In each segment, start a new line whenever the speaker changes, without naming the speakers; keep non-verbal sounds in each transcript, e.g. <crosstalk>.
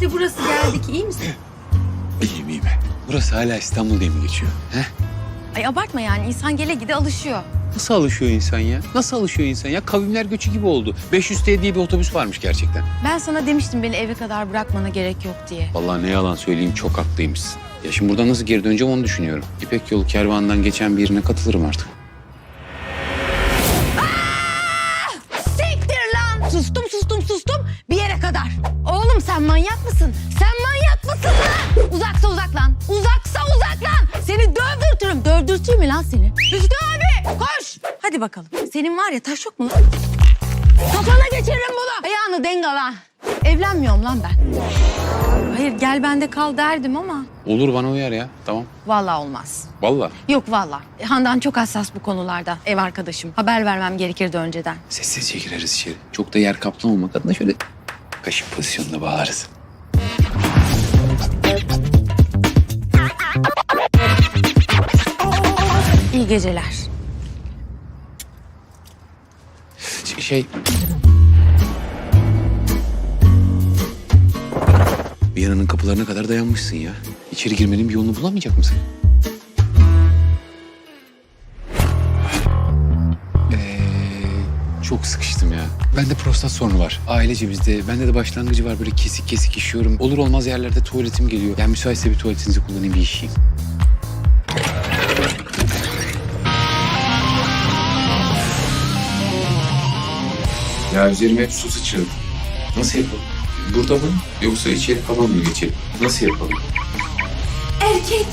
İşte burası geldik. İyi misin?
İyiyim iyiyim. Burası hala İstanbul diye mi geçiyor? He?
Ay abartma yani. insan gele gide alışıyor.
Nasıl alışıyor insan ya? Nasıl alışıyor insan ya? Kavimler göçü gibi oldu. 500 T diye bir otobüs varmış gerçekten.
Ben sana demiştim beni eve kadar bırakmana gerek yok diye.
Vallahi ne yalan söyleyeyim çok haklıymışsın. Ya şimdi buradan nasıl geri döneceğim onu düşünüyorum. İpek yolu kervanından geçen birine katılırım artık.
Siktir lan! Sustum sustum sustum bir yere kadar. Oğlum sen manyak mısın? Dövdürteyim mi lan seni? Hüsnü abi koş. Hadi bakalım. Senin var ya taş yok mu lan? Kafana geçiririm bunu. Ayağını dengala. Evlenmiyorum lan ben. Hayır gel bende kal derdim ama
Olur bana uyar ya. Tamam.
vallahi olmaz.
Vallahi.
Yok vallahi. Handan çok hassas bu konularda. Ev arkadaşım. Haber vermem gerekirdi önceden.
Sessizce gireriz içeri. Çok da yer kaplamamak adına şöyle kaşık pozisyonuna bağlarız.
Geceler.
Şey... Viyana'nın kapılarına kadar dayanmışsın ya. İçeri girmenin bir yolunu bulamayacak mısın? Ee, çok sıkıştım ya. Bende prostat sorunu var. Ailece bizde. Bende de başlangıcı var. Böyle kesik kesik işiyorum. Olur olmaz yerlerde tuvaletim geliyor. Yani müsaitse bir tuvaletinizi kullanayım bir işeyim. Ya üzerime hep su sıçradı. Nasıl yapalım? Burada mı? Yoksa içeri falan mı geçelim? Nasıl yapalım?
Erkek.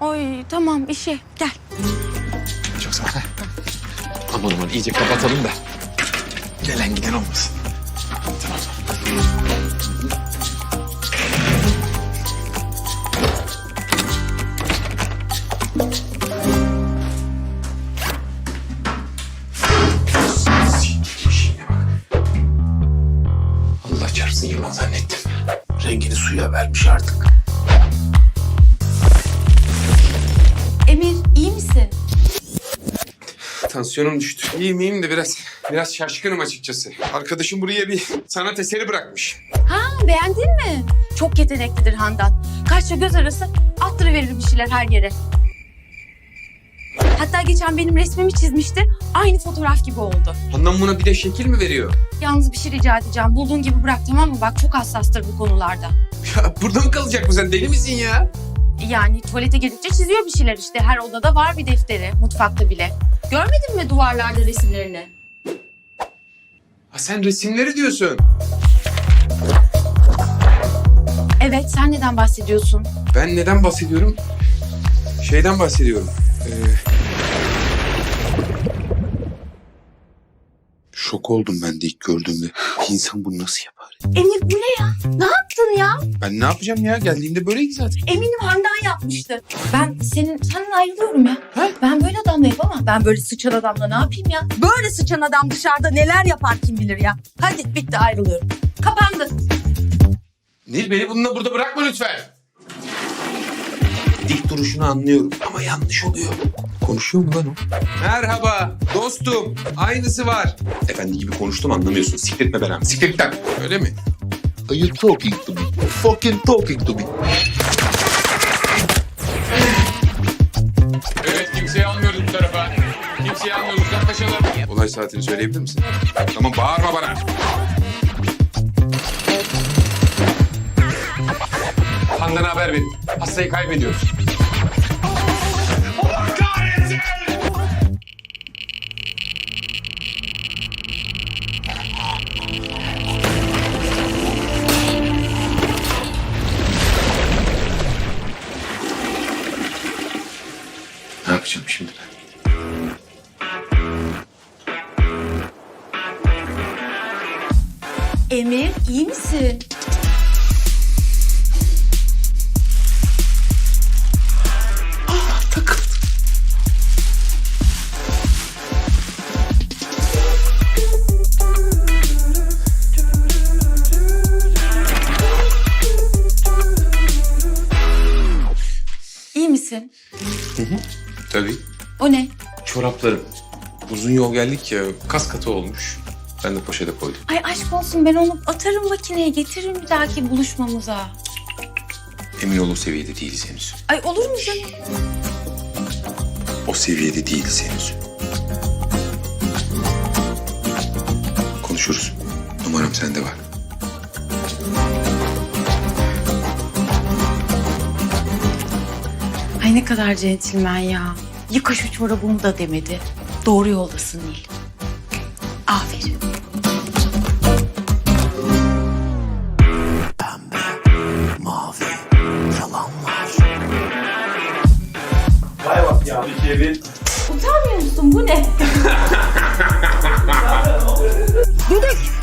Oy tamam işe gel.
Çok sağ ol. Aman aman iyice kapatalım da. Gelen giden olmasın. Yılan zannettim. Rengini suya vermiş artık.
Emir iyi misin?
Tansiyonum düştü. İyiyim iyiyim de biraz biraz şaşkınım açıkçası. Arkadaşım buraya bir sanat eseri bırakmış.
Ha beğendin mi? Çok yeteneklidir Handan. Kaşla göz arası attırıverir bir şeyler her yere. Hatta geçen benim resmimi çizmişti. Aynı fotoğraf gibi oldu.
Handan buna bir de şekil mi veriyor?
Yalnız bir şey rica edeceğim. Bulduğun gibi bırak tamam mı? Bak çok hassastır bu konularda.
Ya burada mı kalacak bu sen deli misin ya?
Yani tuvalete gelince çiziyor bir şeyler işte. Her odada var bir defteri. Mutfakta bile. Görmedin mi duvarlarda resimlerini?
Ha sen resimleri diyorsun.
Evet sen neden bahsediyorsun?
Ben neden bahsediyorum? Şeyden bahsediyorum. Ee... Şok oldum ben de ilk gördüğümde. Bir insan bunu nasıl yapar?
Emir bu ne ya? Ne yaptın ya?
Ben ne yapacağım ya? Geldiğimde böyleydi zaten.
Eminim Handan yapmıştı. Ben senin senden ayrılıyorum ya.
Ha?
Ben böyle adamla yapamam. Ben böyle sıçan adamla ne yapayım ya? Böyle sıçan adam dışarıda neler yapar kim bilir ya. Hadi bitti ayrılıyorum. Kapandı.
Nil beni bununla burada bırakma lütfen. Dik duruşunu anlıyorum ama yanlış oluyor. Konuşuyor mu lan o? Merhaba dostum. Aynısı var. Efendi gibi konuştum anlamıyorsun. Sikletme belamı. Sikletten. Öyle mi?
Are you talking to me? Fucking talking to me.
Evet kimseyi almıyoruz bu tarafa. Kimseyi almıyoruz. Uzaklaşalım. Olay saatini söyleyebilir misin? Tamam bağırma bana. Handan'a haber verin. Hastayı kaybediyoruz. Allah kahretsin!
Ne yapacağım şimdi ben?
Emir iyi misin? Misin?
Tabii.
O ne?
Çoraplarım. Uzun yol geldik ya kas katı olmuş. Ben de poşete koydum.
Ay aşk olsun ben onu atarım makineye getiririm bir dahaki buluşmamıza.
Emin ol o seviyede değiliz henüz.
Ay olur mu canım?
O seviyede değiliz henüz. Konuşuruz. Numaram sende var.
Ay ne kadar centilmen ya. Yıka şu çorabımı da demedi. Doğru yoldasın Nil. Aferin. Pembe,
mavi, yalanlar.
Vay bir şey bir.
Utanmıyor musun? Bu ne? <laughs> Düdük.